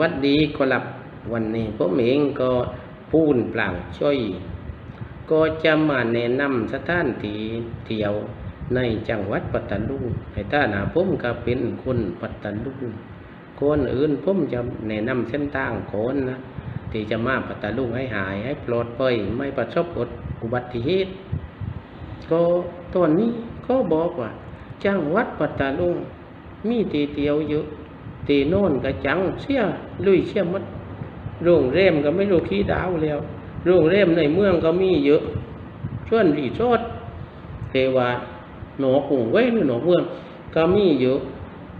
วัดดีก็หลับวันนี้ผมเองก็พูนปล่างช่วย ก็จะมาแนะนำสถานที่เที่ยวในจังหวัดปัตตานีให้ท่านหาผมก็เป็นคนปัตตานีคนอื่นผมจะแนะนำเส้นทางคนนะที่จะมาปัตตานีให้หายให้ปลอดภัยไม่ประสบอุบัติเหตุก็ตอนนี้ก็บอกว่าจังหวัดปัตตานีมีตีเตียวเยอะ ตีโน่นก็จังเสียลุยเสียหมดโรงแรมก็ไม่รู้ขี้ดาวแล้วโรงแรมในเมืองก็มีเยอะส่วนรีสอร์ทเทวาหนอกุ่งไว้หรือหนอเมืองก็มีเยอะ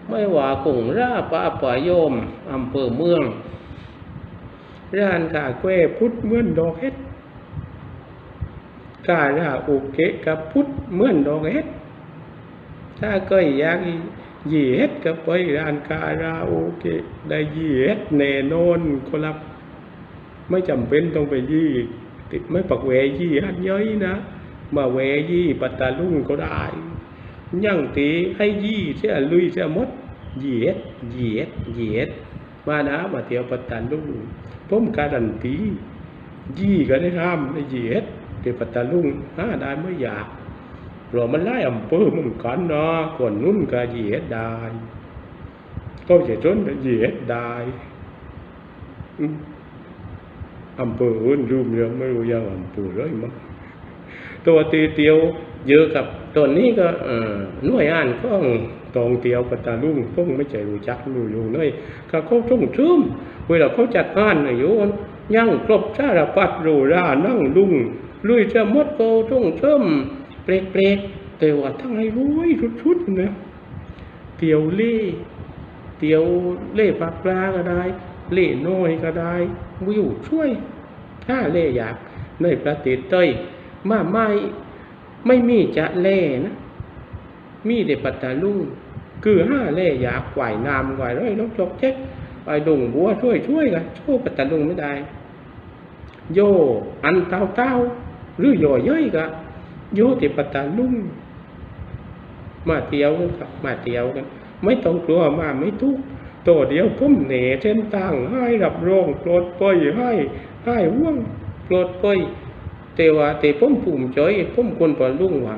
ไม่ว่ากุ่งราปาปายมอำเภอเมืองร้านกาแควพุทธเหมือนดอกเฮ็ดกาลาโอเกะกับพุทธเหมือนดอกเฮ็ดถ้าก็อยาก เหยียดกับไปร้านคาราโอเกะได้เหยียดแน่นอนครับ ไม่จำเป็นต้องไปยี่ติดไม่ปักแหวยี่ฮันย้อยนะ มาแหวยี่ปัตตาลุ่งก็ได้ยั่งตีให้ยี่เสียลุยเสียมดเหยียดเหยียดเหยียดมานะมาเที่ยวปัตตาลุ่งผมการันตียี่ก็ได้ห้ามได้เหยียดเที่ยวปัตตาลุ่งห้าได้ไม่อยาก เรามันไล่อำเภอมือนกันนะก่อนนุ่นก็เหยียดได้ก็จะจนเหยียดได้อืมอำเภออื่นรูมเรื่องไม่รู้ยังอำเภอเลยมั้งตัวตีเตียวเยอะกับตอนนี้ก็อ่อหน่วยงานก็ตองเตียวปัตตาลุงพวกไม่ใจรู้จักรู้อยู่เลยก็เขาต้องชื่มเวลาเขาจัดงานน่ะโยนยังครบสารพัดโรรานั่งลุงลุยจะมดก็ต้องชื่ม เปรกๆแต่ว่าทั้งให้รวยชุดๆนะเตียวเล่เตียวเล่ปลาปลาก็ได้ เล่น้อยก็ได้ วิวช่วย ถ้าเล่อยากในประเทศเต้ยมาไม่ไม่มีจะเล่นะ มีแต่ปัตตาลุงคือห้าเล่อยากไหวน้ำไหวร้อยลกจกเจ๊กไปดงบัวช่วยช่วยกันช่วยปัตตาลุงไม่ได้ โยอันเต้าเต้าหรือโยย่อยกัน ยแต่ปัตาลุงมมาเที่ยวกันครับมาเที่ยวกัน ไม่ต้องกลัวมาไม่ทุกตัวเดียวผมเหน่เส้นทางให้รับรองปลดปล่อยให้ให้ว่วงปลดปล่อยแต่ว่าแต่ผมภูมิใจผมคนปลาลุ่งว่า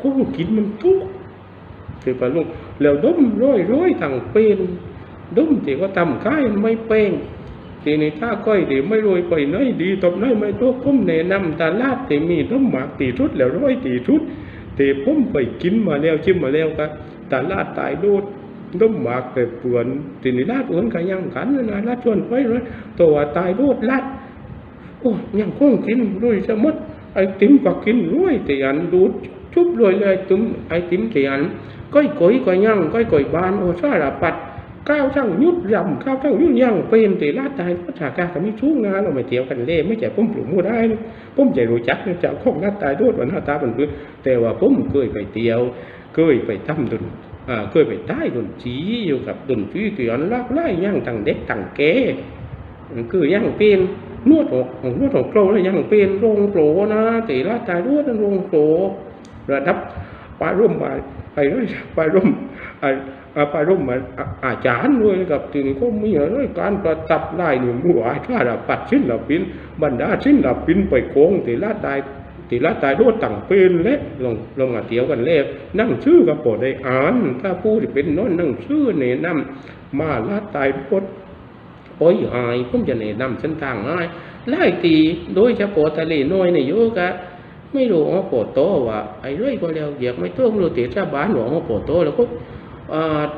คงกินมันทุกข์แต่ปลาลุงแล้วดมร้อยร้อยต่างเป็นดมที่ก็ทำค่ายไม่เป็น ทีนี้ถ้าก้อยดีไม่รวยก้อยน้อยดีตบน้อยไม่ตกพุ่มแนะนำตลาดแต่มีต้มหมากตีทุดแล้วร้อยตีทุดต่พุ่มไปกินมาแล้วชิมมาแล้วก็ตลาดตายโดดต้มหมากแต่ปลืนทีนี้ลาดอ้วนกันยังกันนะลาดชวนไปเลยตัวตายดูดลาดโอ้ยังคงกินรวยจะมดไอติมก็กินรวยแต่อันดูดชุบรวยเลยไอติมไอติมแต่อันก้อยก้อยก็ยยังก้อยก้อยบานโอ้ซาลาปัด ก้าวช่างยุดรำก้าวช่างยุดยังเป็นตีลาตายพระถากาก็มีชู้งานเราไม่เที่ยวกันเล่ไม่ใจปุ้มปลุกมู่ได้ปุ้มใจรู้จักจะข้องลาตายด้วยวันหน้าตาเป็นเพื่อแต่ว่าปุ้มเคยไปเที่ยวเคยไปทำดุนเคยไปใต้ดุนจีอยู่กับดุนพี่เกี่ยนลากไล่ย่างต่างเด็กต่างแก่คือย่างเป็นนวดหอกนวดหกโกลเลยย่างเป็นโรงโกลนะตีลาตายด้วยนั้นรงโกลระดับไปร่วมไปไปร่มไปร่ม อ้ปายร่มอาจารย์ด้วยกับทีนี้ก็มีอะไรการประทับไล่หนึ่งหัวถ้าเราปัดชิ้นเราปินบรรดาชิ้นเราปินไปโค้งตีละตาย thì lá tài đốt tặng bên lết lòng lòng à tiểu gần lê năng sư gặp bộ đây án ta phu thì bên nó năng sư này năm mà lá tài đốt ôi ai cũng จะเนี่ยนำเส้นทางง่ายไล่ตีโดยเฉพาะทะเลน้อยในโยกะไม่รู้ว่าปวดโตว่าไอ้เรื่อยก็แล้วเหยียกไม่ต้องรู้ติดชาบ้านหลวงว่าปวดโตแล้วก็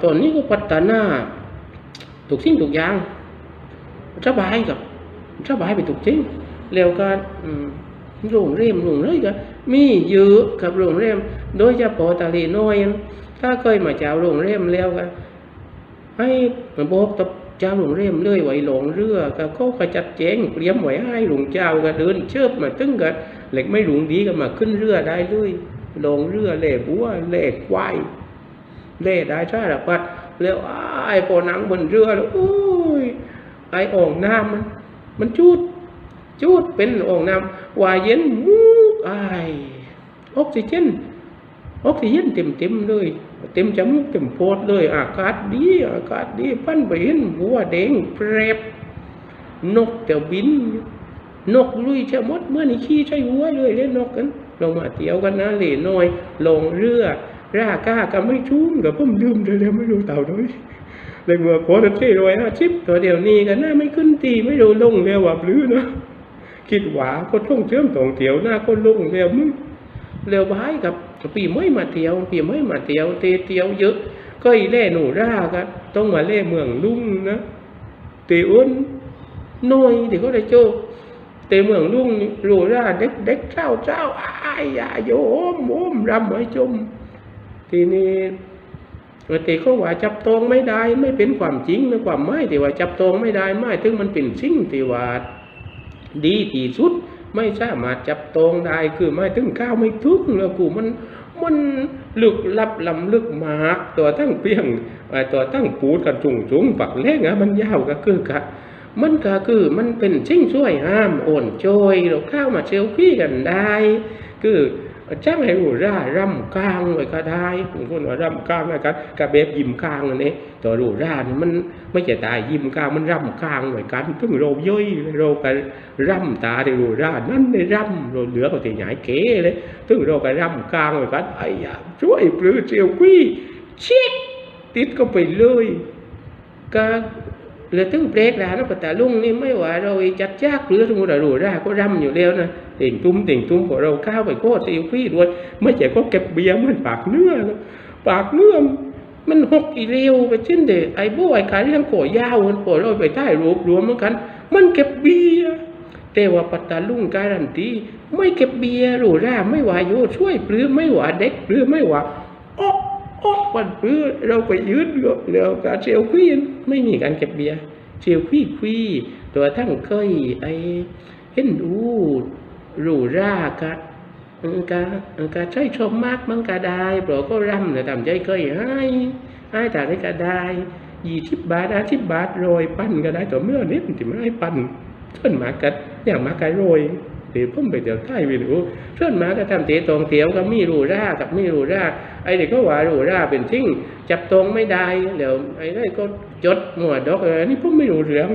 ตอนนี้ก็พัฒนาทุกสิ่งทุกอย่างสบายกับสบายไปทุกสิ่งแล้วก็โรงแรมโรงแรมก็มีเยอะกับโรงแรมโดยเฉพาะทะเลน้อย ถ้าเคยมาเจ้าโรงแรมแล้วก็ให้บอกกับเจ้าโรงแรมเลื่อยไหวหลงเรือก็เขาก็จัดแจงเตรียมไหวให้หลวงเจ้าก็เดินเชิบมาตึ้งกันเหล็กไม่หลวงดีก็มาขึ้นเรือได้เลยหลงเรือเล่บัวเล่ควาย เล่ได้สารพัดแล้วไอ้พอนังบนเรือแล้วโอ้ยไอ้อ่องน้ำมัน มันจุดจูดเป็นองน้ำว่าเย็นมูกไอออกซิเจนออกซิเจนเต็มเต็มเลย เต็มจมูกเต็มโพดเลยอากาศดีอากาศดีปั้นไปเห็นบัวแดงเปรบนกเตียวบิน นกลุยชะมดเมื่อนี่ขี้ใช้หัวเลยเล่นนกกันลงมาเที่ยวกันนะเหล่น้อยลงเรือ ราก้าก็ไม่ชุ่มกับผมลืมเลยไม่รู้เต่าด้วยเลยเมื่อโคตรที่รวยนะชิปตัวเดียวนี้กันน่าไม่ขึ้นตีไม่รู้ลงเร็วว่าปลื้อนะคิดหวาก็ท่องเชื่อมท่องเที่ยวหน้าก็ลงเร็วมึงเร็วบายกับปีไม่มาเที่ยวปีไม่มาเที่ยวเตเที่ยวเยอะ ก็อีเล่หนูร่ากันต้องมาเล่เมืองลุ่งนะเตอ้วนน้อยเดี๋ยวก็ได้โจเตเมืองลุ่งรูร่าเด็กเด็กเจ้าเจ้าอายอย่าโยมโอมรำไว้จม ทีนี้เตเขาว่าจับตองไม่ได้ ไม่เป็นความจริงนความไม่ที่ว่าจับตองไม่ได้ไม่ถึงมันเป็นสิ่งที่ว่าดีที่สุด ไม่สามารถจับตองได้คือไม่ถึงก้าวไม่ถึงแล้วกูมันมันลึกลับลำลึกมากตัวตั้งเปียงตัวตั้งปูดกันจุงจุงปักเล็กอะมันยาวก็คือกะมันก็คือมันเป็นชิ่งช่วยห้ามโอนโจยเราเข้ามาเซลฟี่กันได้ คือ จ้างให้รู้ร่ารำกลางไว้ก็ได้คนว่ารำกลางไว้กันกับแบบยิ้มกลางอันนี้ตัวรู้ร่านี่มันไม่ใช่ตายยิ้มกลางมันรำกลางไว้กันถึงเราย่อยเราก็รำตาได้รู้ร่านั่นได้รำเราเหลือก็ตีหายเก๋เลยถึงเราก็รำกลางไว้กันไอ้ยาช่วยปลื้อเซียวกี้เช็ดติดก็ไปเลยก็ เหลือถึงเบรกแล้วนะปัตตาลุงนี่ไม่ว่าเราจัดจ้ากหรือสมมติเรารู้ร่าก็รำอยู่แล้วนะเต่งตุ้มเต่งตุ้มพอเราข้าวไปโคตรเซลฟี่ด้วยไม่ใช่ก็เก็บเบียร์มันปากเนื้อนะปากเนื้อมันหกอีเร็วไปเช่นเด็กไอ้บ้ไอ้ขายเรื่องโขยาวมันพอเราไปใต้รูปรวมเหมือนกัน มันเก็บเบียร์แต่ว่าปัตตาลุงการันตีไม่เก็บเบียร์หรูร่าไม่ว่าโยช่วยปลื้มไม่ว่าเด็กปลื้มไม่ว่าอ๊อก ออกวันปลื้มเราไปยืดเราการเซลฟี่ไม่มีการเก็บเบียร์เซลฟี่คุยตัวทั้งเคยไอ้เห็นดูรูรากะกะกะใช้ชมมากมันก็ได้เพราก็ร่ำเนี่ยทำใจเคยให้ให้แต่ได้ก็ได้ยี่สิบบาทอาสิบบาทโรยปั้นก็ได้แต่เมื่อนี้มันถึงไม่ให้ปั้นเพื่นมากัดอย่างมากัดโรย เดี๋ยวพุ่มไปเดี๋ยวใต้วินโอ้เพื่อนมาก็ทำเตะตรงเตียวก็มีรูร่ากับมีรูร่าไอ้เด็กก็ว่ารูร่าเป็นทิ้งจับตรงไม่ได้เดี๋ยวไอ้นั่นก็จดหมวดดอกอะไรนี่พุ่มไม่รู้เรื่อง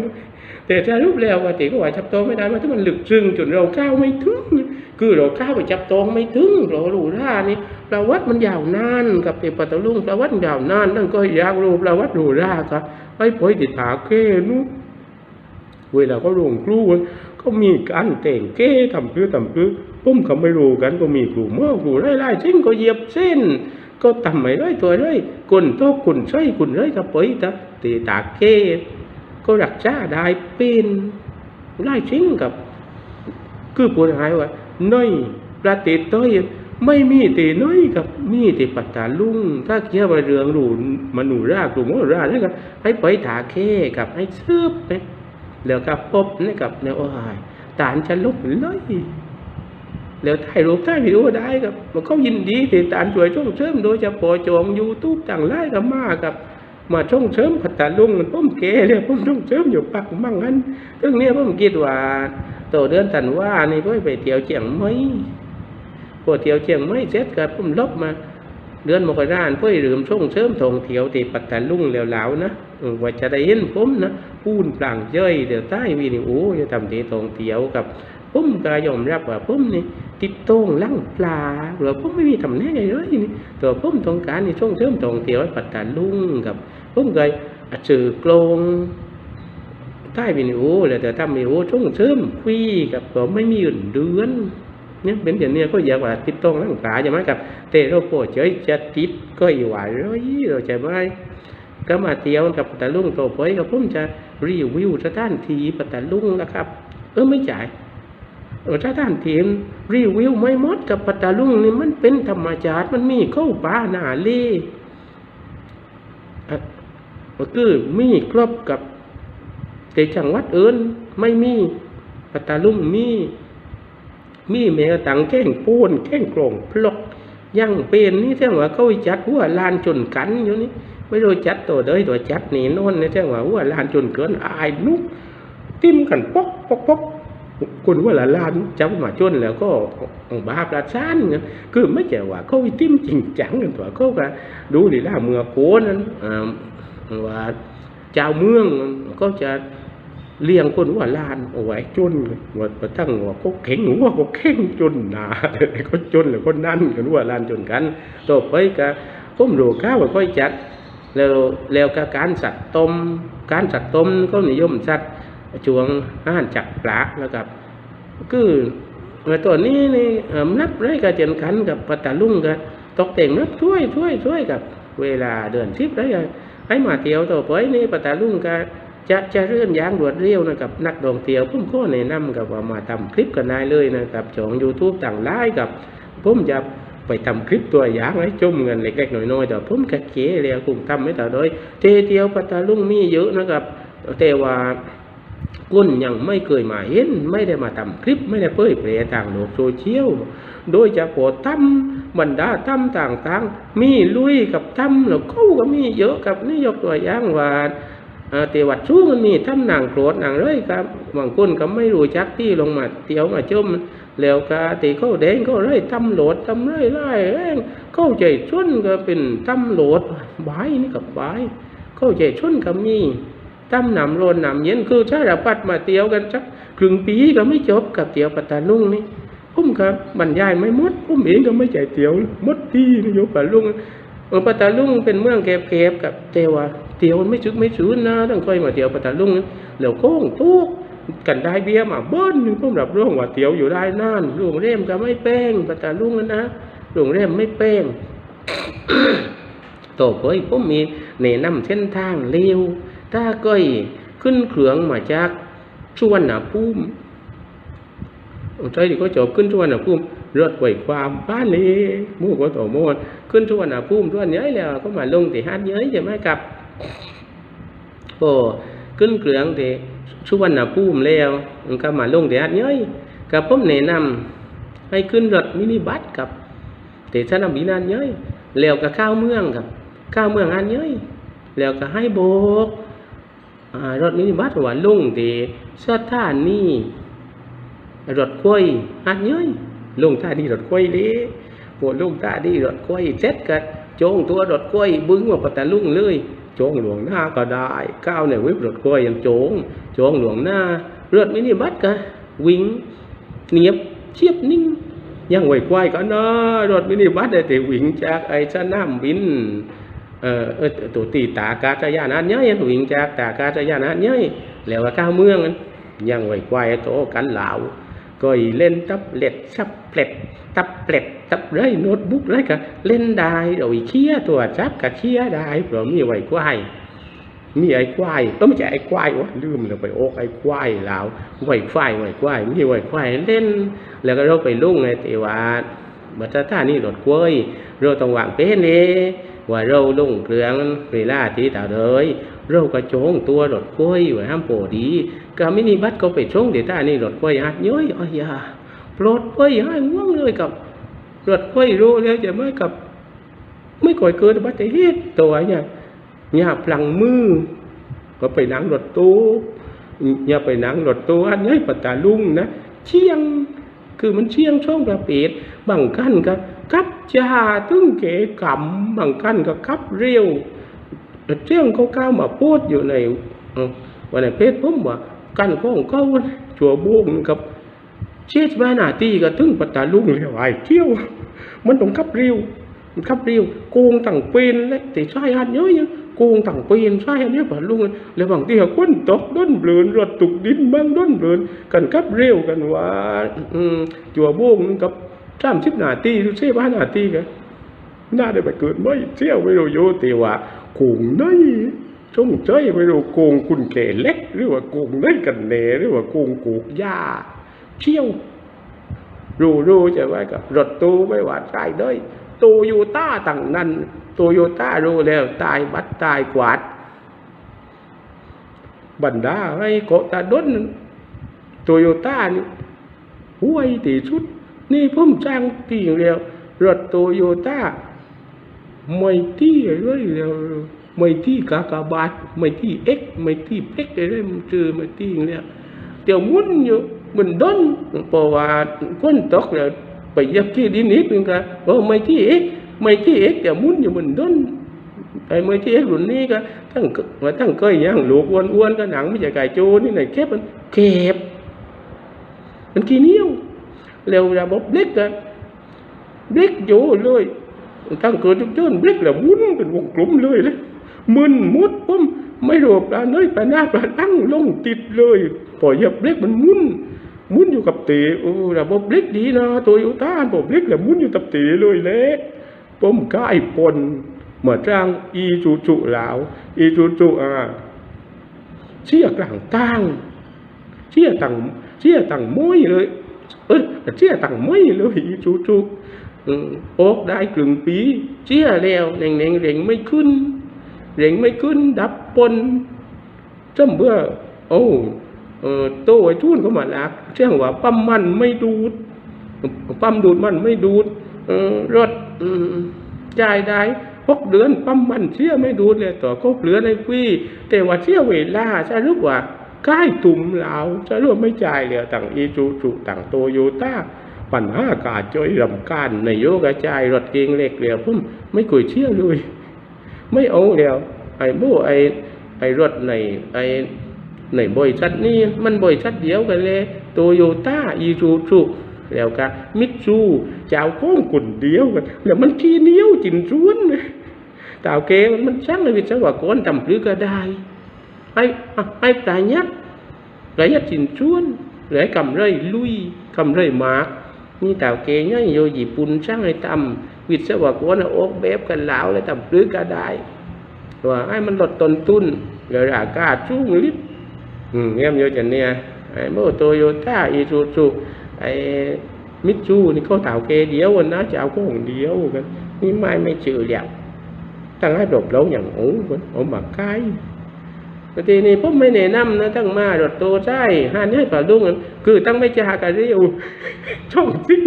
แต่ถ้ารูปแล้วปกติก็ว่าจับตองไม่ได้มันถ้ามันลึกซึ้งจนเราก้าวไม่ถึงคือเราก้าวไปจับตองไม่ถึงเรารู้ท่านี่ประวัติมันยาวนานกับเอปัตตลุงประวัติยาวนานนั่นก็ยากรูประวัติรูร่าครับไอ้ปอยติดถาเก้นู้เวลาก็ลงครู ก็มีการแต่งเก้ทำคือทำคือปุ้มเขาไม่รู้กันก็มีครูหม้อครูไล่ไล่เส้นก็เหยียบเส้น ก็ทำไม่ได้ตัวเลยคนโตคนใช่คนไรก็ปอยตาตีตาเก้ก็รักษาได้เป็นไล่ชิงกับ คือพูดหายว่าน้อยประเทศต้อยไม่มีตีน้อยกับมีตีปัตตาลุง ถ้าเกี่ยวกับเรื่องหลูมนูรากลุ่มมราแล้วก็ให้ไปถาเคกับให้ซื้อไป แล้วก็พบนี่กับแนวอายตานจะลุกเลยแล้วถ่ายรูปถ่ายวิดีโอได้ครับมันก็ยินดีที่ตานช่วยช่วงเสริมโดยเฉพาะจองยูทูบต่างไล่กับมากับ มาช่องเสริมพัตตาลุงผมเก๋เลยผมช่องเสริมอยู่ปักมั่งนั้นเรื่องนี้ผมคิดว่าต่อเดือนธันวานี่ก็ไปเที่ยวเชียงใหม่พอเที่ยวเชียงใหม่เสร็จก็ผมลบมาเดือนมกราคมเพื่อลืมช่องเสริมท่องเที่ยวที่ปัตตาลุงแล้วๆนะว่าจะได้เห็นผมนะ พูนปลางเจ้ยเดี๋ยวใต้วิดีโอจะทำที่ท่องเที่ยวกับผมก็ยอมรับว่าผมนี่ติดโต้งลั่งปลาหรือผมไม่มีทำแน่เลยนี่ตัวผมต้องการในช่วงเสริมท่องเที่ยวปัตตาลุงกับผมเคยสื่อกลงใต้วิดีโอเลยแต่ทำวิดีโอช่วงเสริมคุยกับผมไม่มีอื่นเดือนเนี่ยเป็นอย่างนี้ก็อยากว่าติดต้งร่างกายใช่ไหมครับแต่เราปวดเฉยจะติดก็อยู่ว่าเลยเราใช่ไหมก็มาเที่ยวกับปัตตาลุงตัวไปกับผมจะ รีวิวสถานที่ปัตตาลุงนะครับ เออไม่จ่ายเออสถานที่รีวิวไม่หมดกับปัตตาลุงนี่มันเป็นธรรมชาติมันมีเข้าป่าหนาเล่ก็คือมีครบกับแต่จังหวัดอื่นไม่มีปัตตาลุงมีมีแมวตังแข้งปูนแข้งกรงพลกยังเป็นนี่แท่งว่าเขาจัดหัวลานจนกันอยู่นี่ ไม่รู้จัดตัวเดยตัวจัดนี่โน่นนี่แท่งว่าหัวลานจนเกินอายนุกติ้มกันปอกปอกปอกคนว่าละลานจับมาจนแล้วก็บาปละซานเงี้ยคือไม่ใช่ว่าเขาวิติมจริงจังกันตัวเขาก็ดูดีล่าเมือโกนั้นอ่าว่าเจ้าเมืองก็จะเลี้ยงคนว่าลานเอาไว้จนว่าประทั้งว่าเขาเข่งว่าเขาเข่งจนหนาเขาจนแล้วคนนั่นกันว่าลานจนกันต่อไปก็ผมรู้ข้าวว่าค่อยจัด แล้วแล้วก็การสัตว์ต้ม การสัตว์ต้มก็นิยมสัตว์ช่วงอาหารจักปลาแล้วกับคือตัวนี้นี่นับเลยกับเจนขันกับปตตาลุ่งกับตกแต่งนับช่วยช่วยช่วยกับเวลาเดือนสิบเลยให้มาเที่ยวต่อไปนี่ปตตาลุ่งก็จะจะเรื่อนยางรวดเร็วนะครับนักดองเที่ยวผมก็แนะนำกับว่ามาทำคลิปกันได้เลยนะครับช่อง YouTube ต่างไลน์กับผมจะ ไปทำคลิปตัวอย่างให้ชมเงินเล็กๆน้อยๆแต่ผมกะเก๋แล้วคงทำไม่ต่อโดยเทเดียวปัตตาลุงมีเยอะนะครับแต่ว่าคุณยังไม่เคยมาเห็น ไม่ได้มาทำคลิปไม่ได้เผยแพร่ทางโลกโซเชียลโดยจะโปรดทำบรรดาทำต่างๆ มีลุยกับทำแล้วเขาก็มีเยอะกับนี่ยกตัวอย่างว่าเอ่อเตวัดชู้มันมีทำหนังโกรธนังเลยครับบางคนก็ไม่รู้จักที่ลงมาเตียวมาชม แล้วก็ตีเขาแดงเขาเลยทำโหลดทำเลยไล่แรงเข้าใจชนก็เป็นทำโหลดบายนี่กับบายเข้าใจชนก็มีทำหนำโรนหนำเย็นคือถ้าเราปัดมาเตียวกันสักครึ่งปีก็ไม่จบกับเตียวปัตตาลุงนี่ผมครับบรรยายไม่มดผมเองก็ไม่ใจเตียวมดที่นายกปัตตาลุงเออปัตตาลุงเป็นเมืองแคบๆกับเตว่าเตียวมันไม่ชุกไม่ชื้นนะต้องค่อยมาเตียวปัตตาลุงแล้วโค้งตุ๊ก กันได้เบี้ยมาเบิ้ลหนึ่งผมรับร่วงว่าเตียวอยู่ได้นานโรงเร่มก็ไม่แป้งประจาลุงนะนะโรงเร่มไม่แป้งต่อไปผมมีแนะนำเส้นทางเร็วถ้าก้อยขึ้นเครื่องมาจากชวนหนาภูมิใช่ที่ก็จบขึ้นชวนหนาภูมิรถไหวความบ้านนี้มู่ก็ต่อมดขึ้นชวนหนาภูมิชวนเย้ยแล้วก็มาลงที่ฮัดเย้ยใช่ไหมครับโอ้ขึ้นเครื่องที่ สุวรรณภูมิแล้วมันก็มาลงที่ฮัดเย้ยกับผมแนะนำให้ขึ้นรถมินิบัสกับเตสนามบินอันเย้ยแล้วก็เข้าวเมืองครับเข้าวเมืองอันเย้ยแล้วก็ให้โบกอ่ารถมินิบัสว่าลงที่สถานีรถควายอันเย้ยลงท่านีรถควายเลยโบลงท่านีรถควายเซ็ตกันโจงตัวรถควายบึ้งมาปัตตาลุงเลยโจงหลวงหน้าก็ได้ก้าวในเว็บรถกล้วยยังโจงโจงหลวงหน้ารถมินิบัสก็วิ่งเนียบเชียบนิ่งยังไหวควายก็นะรถมินิบัสได้แต่วิ่งจากไอ้สนามบินเอ่อเออตัวตีตากาศยานอันเนี้ยยังวิ่งจากตากาศยานอันเนี้ยแล้วว่าก้าวเมืองนั้นยังไหวควายโตกันเหลา ก็เล่นตับเล็ดซับเปล็ดตับเปล็ดตับไรโน้ตบุ๊กไรก็เล่นได้โดยเคียตัวจับกับเคียได้เพราะมีไหวควายมีไอ้ควายก็ไม่ใช่ไอ้ควายวะลืมเลยไปโอกไอ้ควายแล้วไหวควายไหวควายมีไหวควายเล่น แล้วก็เราไปลุ่งในเทวาบัตรท่านี่รถกล้วยเราต้องวางเป็นเน่ว่าเราลุ่งเครื่องเวลาที่ต่าเลย เราก็โจงตัวรถกล้วยไว้ห้ามโปดีก็มินิบัสก็ไปชงเดี๋ยวท่านี่รถกล้วยฮัดย้อยอ้อยาปรดกล้วยให้ง่วงเลยกับรถกล้วยรู้แล้วจะไม่กับ ไม่ก่อยเกิดบัติเหตุตัวเนี่ยอย่าพลังมือ ก็ไปนั่งรถตู้อย่าไปนั่งรถตู้อันนี้ปัตตาลุงนะเชียงคือมันเชียงช่องประเภทบางขั้นก็ขับจาตึ้งเก๋กำบางขั้นก็ขับเร็ว เชียงเขาก้ามาพูดอยู่ในวันในเพจผมว่ากันของเขาชัวบุ้งกับเชิดมานาตีก็ตึ้งปัตตาลุงเลยไอ้เที่ยว มันต้องขับเร็วมันขับเร็วโกงต่างเป็นเลยแต่ใช่อันเยอะๆโกงต่างเป็นใช่อันเนี้ยป่ะลุงแล้วบางทีก็คนตกด้นเบลินรถตกดินบ้างด้นเบลินกันขับเร็วกันว่าจัวโบงกับสามสิบนาทีหรือสี่บ้านาทีกัน น่าได้ไปเกิดไม่เที่ยวไม่รู้โยแต่ว่าโกงไหนจงใจไม่รู้โกงคุณแก่เล็ก หรือว่าโกงไหนกันแหน่หรือว่าโกงกูกยาเที่ยวรู้รู้จะไว้กับรถตู้ไม่หวาดใจเลยโตโยต้าต่างนั้นโตโยต้ารู้แล้วตายบัดตายกวาดบรรดาให้โกตาดนโตโยต้านี่ห่วยที่สุด นี่ผมจ้างตีเดียวรถโตโยต้า ไม่ที่เลยแล้วไม่ที่กากบาทไม่ที่เอ็กไม่ที่เพ็กอะไรมันเจอไม่ที่เนี่ยเดี๋ยวมุนอยู่มันด้นเพราะว่าคนตกแล้วไปยับที่ดินอีกนึงก็โอ้ไม่ที่เอ็กไม่ที่เอ็กแต่มุนอยู่มันด้นไอ้ไม่ที่เอ็กรุ่นนี้ก็ทั้งว่าทั้งเคยย่างลูกอ้วนๆก็หนังไม่ใช่ไก่โจนี่ไหนแคบมันเก็บมันขี้เหนียวแล้วระบบเล็กกันเล็กโยเลย ตั้งเกิดจุกเจินเล็กแล้วมุนเป็นวงกลมเลยเลยมึนมุดปุ๊มไม่รู้ปลาเนยปลาหน้าปลาตั้งลงติดเลยพอเหยับเล็กมันมุนมุนอยู่กับเตะโอ้ระบบเล็กดีนะโตโยต้าระบบเล็กแล้วมุนอยู่กับเตะเลยแหละผมก้ายปนเหมือนจ้างอีจูจูลาวอีจูจูอ่าเชี่ยกลางตั้งเชี่ยตังเชี่ยตังม้อยเลยเออเชี่ยตังม้อยเลยอีจูจู อืมออกได้กลึงปีเชี่ยแล้วแหน่งแหน่งเร่งไม่ขึ้นเร่งไม่ขึ้น ดับปนจำเบื่อโอ้เออโตไอ้ทุ่นก็มาลักเชื่องว่าปั๊มมันไม่ดูดปั๊มดูดมันไม่ดูดเออรถจ่ายได้หกเดือนปั๊มมันเชื่อไม่ดูดเลยต่อก็เหลือในปีแต่ว่าเชื่อเวลาจะรู้ว่าใกล้ตุ่มเหลาจะรู้ไม่จ่ายเลยต่างอีจูจูต่างโตโยต้า ปัญหากาจอยรำการในโยกระจายรถเก่งเล็กเลยวพุ่มไม่เคยเชื่อเลย ไม่เอาแล้วไอ้โบไอ้ไอ้รถในไอ้ในบริษัทนี้มันบริษัทเดียวกันเลยโตโยต้าอีซูซูแล้วก็มิตซูเจ้าของคนเดียวกันแล้วมันขี้เหนียวจินชวนตาวเกมันมันช่างเลยวิศวกรทำหรือก็ได้ไอ้ไอ้ปลายยักษ์ปลายยักษ์จินชวนหรือไอ้กำไรลุยกำไรมาก นี่ตาวเกเนี่ยโยญี่ปุ่นช่างให้ทำวิศวกรเอาออกแบบกันแล้วเลยทำหรือก็ได้ว่าให้มันลดต้นทุนแล้วราคาสูงลิบอืมเงี้ยมโยจันเนี่ยไอ้โมโตโยต้าอีซูซูไอ้มิตซูนี่เขาถาวเกเดียวนะจะเอาของเดียวกันนี่ไม่ไม่ชื่อแล้วตั้งให้ดบางทีนี้ผมไม่แนะนำนะตั้งมารถโตใช่ห้านี้ป่าดุ้งคือตั้งไม่จะหากันเร็วช่องจริง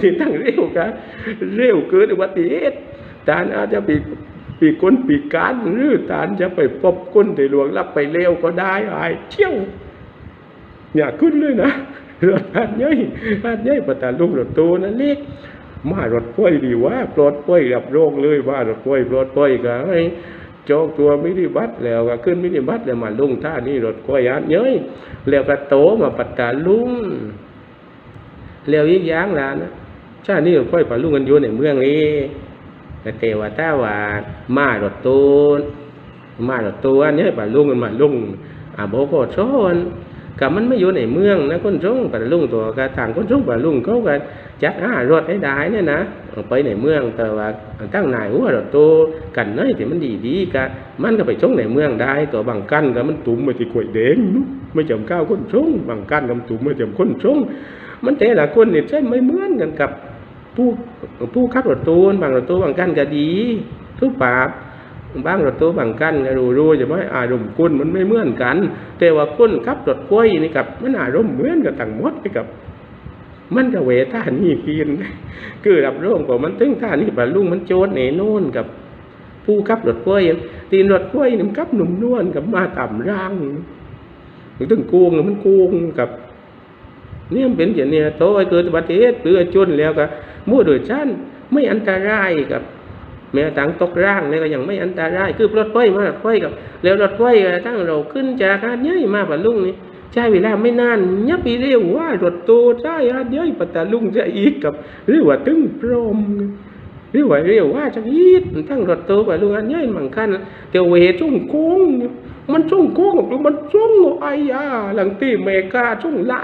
ที่ตั้งเร็วกันเร็วเกินอุบัติเหตุตานอาจจะปีปีก้นปีการหรือตานจะไปพบก้นที่หลวงรับไปเร็วก็ได้ไอ้เที่ยวอย่าขึ้นเลยนะรถหัดย่อยหัดย่อยปัตตาลุงรถโตนั่นเล็กมารถป่วยดีว่าปลดป่วยรับโรคเลยว่ารถป่วยปลดป่วยก็ใจองตัวมินิบัสแล้วก็ขึ้นมินิบัสแล้วมาลุงท่านี่รถป่อยหัดย่อยแล้วก็โตมาปัตตาลุงแล้วอีกอย่างละนะชาตินี้รถป่อยปัตตาลุงกันอยู่ในเมืองนี้แต่เทว่าถ้าว่ามารถตูนมารถตอันนี้ปัตตาลุงกันมาลุงอาโบกโชน กับมันไม่อยู่ในเมืองนะคนจงปลุงตัวกระทางคนจงปลุงเขาก็จัดหารถให้ได้เนี่ยนะไปในเมืองแต่ว่าตั้งนายหัวรถโตกันเนยที่มันดีดีๆกะมันก็ไปชงในเมืองได้ตัวบางกันก็มันตุ่มมาที่กล้วยแดงไม่จำก้าวคนชงบางกันก็ตุ่มไม่จำคนชงมันแต่ละคนเนี่ยใช่ไม่เหมือนกันกับผู้ผู้ขับรถตูนบางรถตู้บางกันก็ดีทุกปาบ บางรถตู้บางกันก็รู้ๆจะไม่อารมณ์คนมันไม่เหมือนกัน แต่ว่าคนขับรถกล้วยนี่กับมันอารมณ์เหมือนกับต่างมดนี่กับ มันก็เวท่านี่กินคือรับร่วมกว่ามันถึงท่านี่ปลาลุงมันโจดเนโน่นกับ ผู้ขับรถกล้วยตีนรถกล้วยนี่มันขับหนุ่มนวลกับมาต่ำร่างมันถึงโกงมันโกงกับเนี่ยมันเป็นอย่างเนี้ยโตไอ้เกิดอุบัติเหตุหรือจนแล้วก็มั่วโดยชั้นไม่อันตรายกับ แม้ต่งตกร่างนี่ก็ยังไม่อันตรายคือรถไฟมารถไฟกับแล้วรถไฟก็ตั้งเราขึ้นจากหาดใหญ่มาปัตลุงนี่ใช้เวลาไม่นานยับไปเร็วว่ารถโตใช่หาดใหญ่ปัตตาลุงจะอีกกับหรือว่าตึงพรหมหรือว่าเร็วว่าจะอีกตั้งรถโตปัตลุงหาดใหญ่บางคันเดี๋ยวเวช่วงโค้งมันช่วงโค้งหรือมันช่วงไอ้ยาหลังตีเมกาช่วงไล่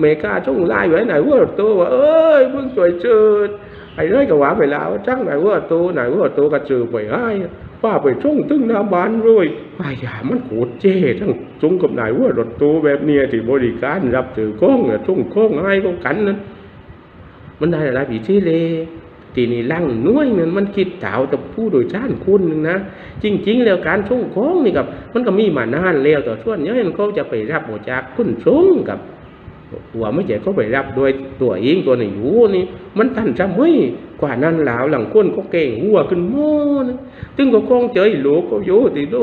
เมกาช่วงไล่ไว้ไหนว่ารถโตว่าเอ้ยมึงสวยเจิด ไอ้ร้อยก็ว่าไปแล้วจังไหนว่าโตไหนว่าโตก็จือไปให้ป้าไปช่งตึ้งหน้าบ้านเลยป้ยามันโคตรเจ๊ทั้งจุงกับไหนว่ารถโตแบบเนี้ยที่บริการรับถือก้องเนี่ยช่งก้องให้ก็กันนั้นมันได้อะไรผีที่เลยทีนี้ลั่งน้วยเนี่ยมันคิดเต่าแต่ผู้โดยสารคุณนึงนะจริง ๆ แล้วการช่วงก้องนี่กับมันก็มีมานานแล้วแต่ส่วนใหญ่เขาจะไปรับมาจากคุณช่งกับ ว่าไม่ใช่เขาไปรับโดยตัวเองตัวในหูนี่มันทันจะไม่กว่านั้นแล้วหลังก้นก็เก่งหัวขึ้นม่นะตึงก็คงเจอโลกก็โยติดู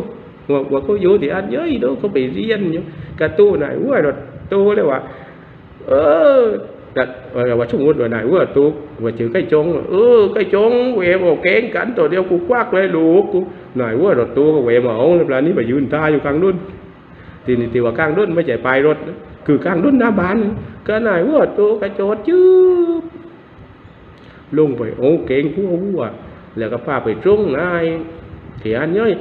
ว่าว่าเขาอยู่ที่อันเย้ยเนาะเขาไปเรียนอยู่กระตู้ไหนว่ารถตู้เลยว่า เออแต่ว่าสมมติว่าไหนว่าตู้ว่าชื่อไก่จงเออไก่จงเวมเอาแกงกันตัวเดียวกูควักเลยลูกกูไหนว่ารถตู้ก็เวมเอาแล้วปลานี้ไปยืนตาอยู่กลางรุ่นทีนี้ที่ว่ากลางรุ่นไม่ใช่ปลายรถนะ คือกลางรุ่นหน้าบ้านก็ไหนว่าตัวกระโจดจืบลงไปโอ้เก่งหัวหัวแล้วก็พาไปตรงนายเถียนย่อย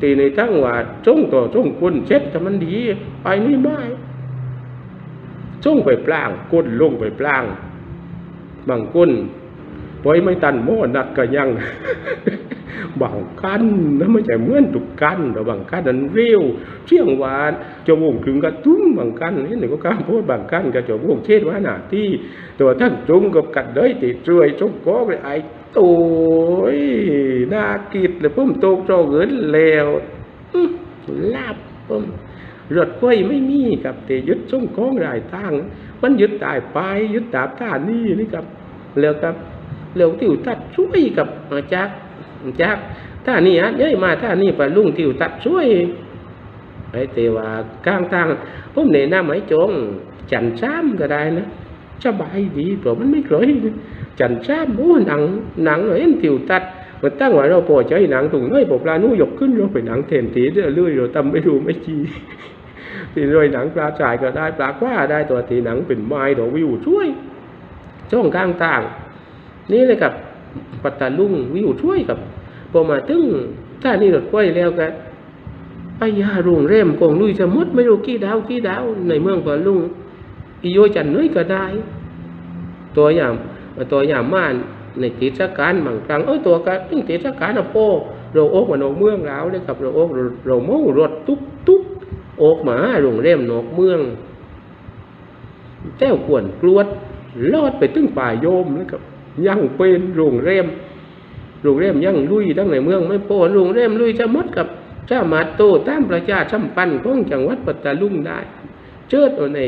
ทีนี้ทั้งว่าจงต่อจงคนเช็ดแต่มันดี ไปนี่ไม่จงไปปลางก้นลงไปปลาง บางก้นปล่อยไม่ตันโม่นัดก็ยัง บางกันนะไม่ใช่เหมือนทุกกันแต่บางกันนั้นเร็วเชี่ยงหวานจะวงถึงกระตุ้มบางกันนี่หนึ่งก็การพูดบางกันก็จะวงเช็ดว่าหน้าที่ตัวท่านจงกับกัดเด้ยติดช่วยจงก็เลยไอ้ตัวน่ากิดเลยพุ่มโตโจเงินแล้วลาบพุ่มรถก้อยไม่มีครับแต่ยึดส่งของรายทาง มันยึดตายไปยึดตามท่านี่นี่ครับแล้วครับแล้วติวตัดช่วยกับอาจาก จากท่านี่ฮะเย้ยมาท่านี่ปะลุงติวตัดช่วยไอ้เตว่ากลางทางผมแนะนำให้จงจันซ้ำก็ได้นะสบายดีเพราะมันไม่เคยจันซ้ำโอ้หนังหนังเห็นติวตัดมันตั้งว่าเราพอใจหนังตรงน้อยพอปลานูยกขึ้นเราไปหนังเทนตีเรื่อยเรื่อยเราทำไม่ดูไม่จีทีโดยหนังปลาจ่ายก็ได้ปลาคว้าได้ตัวทีหนังเป็นไม้ดอกวิวช่วยช่องกลางต่างนี่เลยกับ ปัตตาลุงวิวช่วยกับพอมาตึงถ้านี่รถกล้วยแล้วกันไอ้ยาโรงแรมกองลุยจะมดไม่รู้กี่ดาวกี่ดาวในเมืองปัตตาลุงอีโยจันน้อยก็ได้ ตัวอย่างตัวอย่างม่านในติดสการบางครั้งเออตัวกันตึ้งติดสการอะโปเราโอ๊กมาโนเมืองแล้วเลยกับเราโอ๊กเราเมารถตุ๊กตุ๊กโอ๊กมาโรงแรมนอกเมืองแต้วกวนกลวดลอดไปตึ้งป่าโยมแล้วกับ ยังเป็นโรงแรมโรงแรมยังลุยทั้งในเมืองไม่พอโรงแรมลุยจะมดกับเจ้ามาโตตามประชาสัมพันธ์ของจังหวัดปัตตาลุงได้ เจิดเอาใน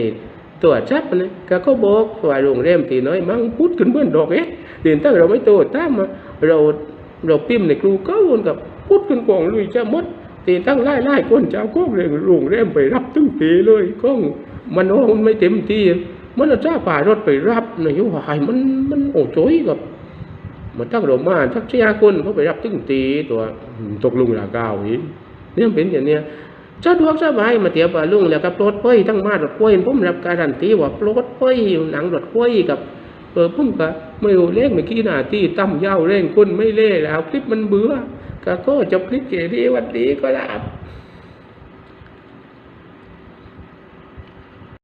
ตัวจับนะก็เขาบอกว่าโรงแรมตีน้อยมั่งพูดกันเพื่อนดอกเอ๊ะเห็นตั้งเราไม่โตตามมาเราเราพิมพ์ในครูเก้าวนกับพูดกันกองลุยจะมดตีตั้งไล่ไล่คนเจ้าก็เลยโรงแรมไปรับตึ้งตีเลยก็มันโอ้มันไม่เต็มที่มันจะจ้าป่ารถไปรับ นะยุหายมันมันโอ้โจยกับมันตั้งเรมาทักเชียคนเขาไปรับตึ้งตีตัวตกลุงลาเก้าอีเนี่ยเป็นอย่างเนี้ยสะดวกสบายมาเตียวปลาลุงแล้วกับรถเป้ยทั้งมารถเป้ยผมรับการันตีว่ารถเป้ยหนังรถเป้ยกับเออผมก็ไม่รู้เล่งเมื่อกี้หน้าที่ตั้มยาวเร่งคนไม่เล่แล้วคลิปมันเบื่อก็ก็จบคลิปเกดีวันนี้ก็ลาบ